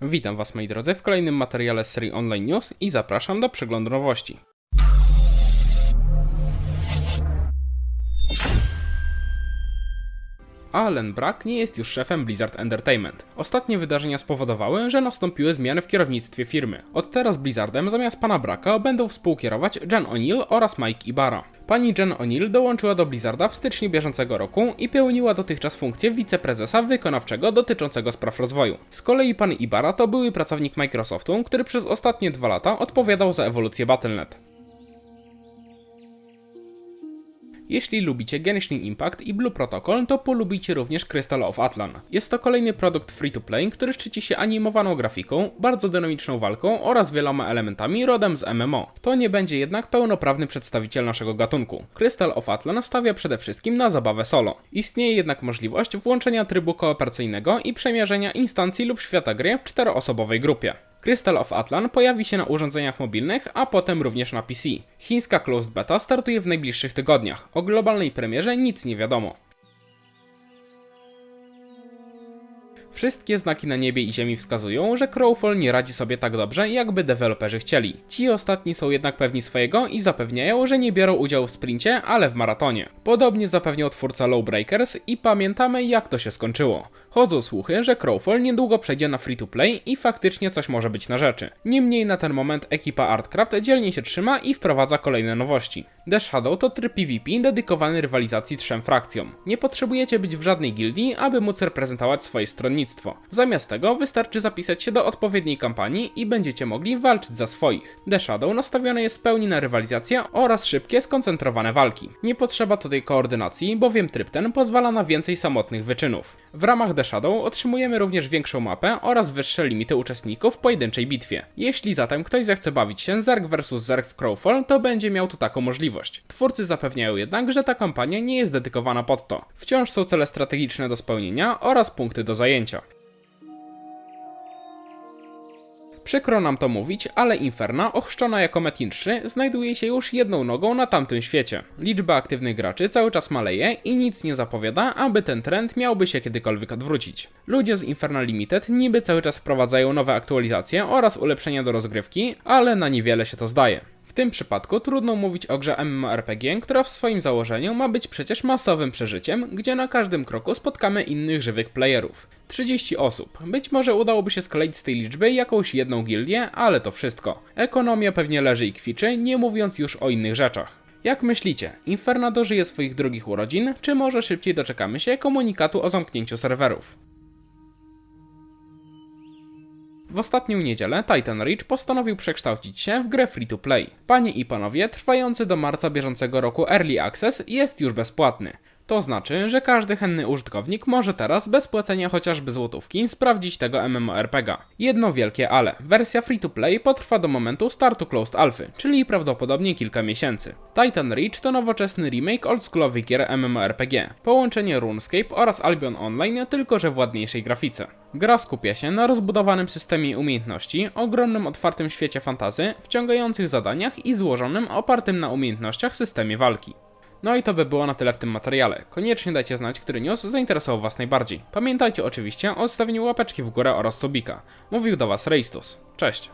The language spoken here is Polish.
Witam Was moi drodzy w kolejnym materiale serii Online News i zapraszam do przeglądu nowości. Alan Brack nie jest już szefem Blizzard Entertainment. Ostatnie wydarzenia spowodowały, że nastąpiły zmiany w kierownictwie firmy. Od teraz Blizzardem zamiast pana Bracka będą współkierować Jen O'Neill oraz Mike Ibarra. Pani Jen O'Neill dołączyła do Blizzarda w styczniu bieżącego roku i pełniła dotychczas funkcję wiceprezesa wykonawczego dotyczącego spraw rozwoju. Z kolei pan Ibarra to były pracownik Microsoftu, który przez ostatnie dwa lata odpowiadał za ewolucję Battle.net. Jeśli lubicie Genshin Impact i Blue Protocol, to polubicie również Crystal of Atlan. Jest to kolejny produkt free-to-play, który szczyci się animowaną grafiką, bardzo dynamiczną walką oraz wieloma elementami rodem z MMO. To nie będzie jednak pełnoprawny przedstawiciel naszego gatunku. Crystal of Atlan stawia przede wszystkim na zabawę solo. Istnieje jednak możliwość włączenia trybu kooperacyjnego i przemierzenia instancji lub świata gry w czteroosobowej grupie. Crystal of Atlan pojawi się na urządzeniach mobilnych, a potem również na PC. Chińska closed beta startuje w najbliższych tygodniach. O globalnej premierze nic nie wiadomo. Wszystkie znaki na niebie i ziemi wskazują, że Crowfall nie radzi sobie tak dobrze, jakby deweloperzy chcieli. Ci ostatni są jednak pewni swojego i zapewniają, że nie biorą udziału w sprincie, ale w maratonie. Podobnie zapewniał twórca Lowbreakers i pamiętamy jak to się skończyło. Chodzą słuchy, że Crowfall niedługo przejdzie na free-to-play i faktycznie coś może być na rzeczy. Niemniej na ten moment ekipa Artcraft dzielnie się trzyma i wprowadza kolejne nowości. The Shadow to tryb PvP dedykowany rywalizacji trzem frakcjom. Nie potrzebujecie być w żadnej gildii, aby móc reprezentować swoje stronnictwo. Zamiast tego wystarczy zapisać się do odpowiedniej kampanii i będziecie mogli walczyć za swoich. The Shadow nastawiony jest w pełni na rywalizację oraz szybkie, skoncentrowane walki. Nie potrzeba tutaj koordynacji, bowiem tryb ten pozwala na więcej samotnych wyczynów. W ramach The Shadow otrzymujemy również większą mapę oraz wyższe limity uczestników w pojedynczej bitwie. Jeśli zatem ktoś zechce bawić się Zerg vs Zerg w Crowfall, to będzie miał tu taką możliwość. Twórcy zapewniają jednak, że ta kampania nie jest dedykowana pod to. Wciąż są cele strategiczne do spełnienia oraz punkty do zajęcia. Przykro nam to mówić, ale Inferna, ochrzczona jako Metin 3, znajduje się już jedną nogą na tamtym świecie. Liczba aktywnych graczy cały czas maleje i nic nie zapowiada, aby ten trend miałby się kiedykolwiek odwrócić. Ludzie z Inferna Limited niby cały czas wprowadzają nowe aktualizacje oraz ulepszenia do rozgrywki, ale na niewiele się to zdaje. Tym przypadku trudno mówić o grze MMORPG, która w swoim założeniu ma być przecież masowym przeżyciem, gdzie na każdym kroku spotkamy innych żywych playerów. 30 osób. Być może udałoby się skleić z tej liczby jakąś jedną gildię, ale to wszystko. Ekonomia pewnie leży i kwiczy, nie mówiąc już o innych rzeczach. Jak myślicie, Inferno dożyje swoich drugich urodzin, czy może szybciej doczekamy się komunikatu o zamknięciu serwerów? W ostatnią niedzielę Titan Reach postanowił przekształcić się w grę free-to-play. Panie i panowie, trwający do marca bieżącego roku Early Access jest już bezpłatny. To znaczy, że każdy chętny użytkownik może teraz bez płacenia chociażby złotówki sprawdzić tego MMORPGa. Jedno wielkie ale. Wersja free-to-play potrwa do momentu startu Closed Alphy, czyli prawdopodobnie kilka miesięcy. Titan Reach to nowoczesny remake oldschoolowych gier MMORPG, połączenie RuneScape oraz Albion Online, tylko że w ładniejszej grafice. Gra skupia się na rozbudowanym systemie umiejętności, ogromnym otwartym świecie fantazy, wciągających zadaniach i złożonym, opartym na umiejętnościach systemie walki. No i to by było na tyle w tym materiale. Koniecznie dajcie znać, który news zainteresował Was najbardziej. Pamiętajcie oczywiście o odstawieniu łapeczki w górę oraz subika. Mówił do Was Reistus. Cześć!